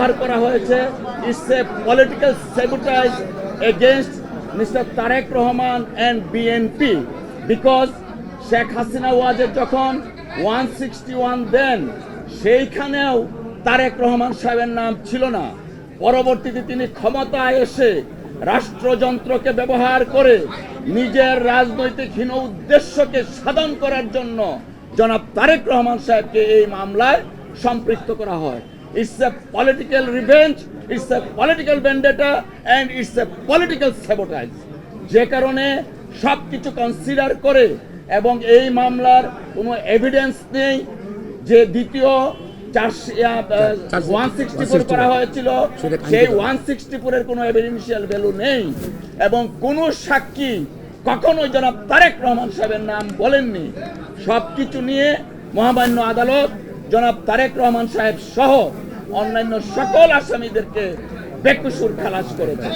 ব্যবহার করা হয়েছে it's a political sabotage against Mister Tarique Rahman and BNP because Sheikh Hasina ওয়াজের যখন ওয়ান সিক্সটি ওয়ান দেন সেইখানেও তারেক রহমান সাহেবের নাম ছিল না। পরবর্তীতে তিনি ক্ষমতায় এসে রাষ্ট্রযন্ত্রকে ব্যবহার করে নিজের রাজনৈতিক হীন উদ্দেশ্যকে সাধন করার জন্য জনাব তারেক রহমান সাহেবকে এই মামলায় সম্পৃক্ত করা হয়। It's a political revenge it's a political vendetta and it's a political sabotage যে কারণে সব কিছু কনসিডার করে এবং এই মামলার কোনো এভিডেন্স নেই যে দ্বিতীয় ওয়ান সিক্সটি ফোর করা হয়েছিল সেই ওয়ান সিক্সটি ফোরের কোনো এভিডেন্সিয়াল ভ্যালু নেই। এবং কোনো সাক্ষী কখনোই জনাব তারেক রহমান সাহেবের নাম বলেননি। সব কিছু নিয়ে মহামান্য আদালত জনাব তারেক রহমান সাহেব সহ অন্যান্য সকল আসামিদেরকে বেকুসুর খালাস করেছে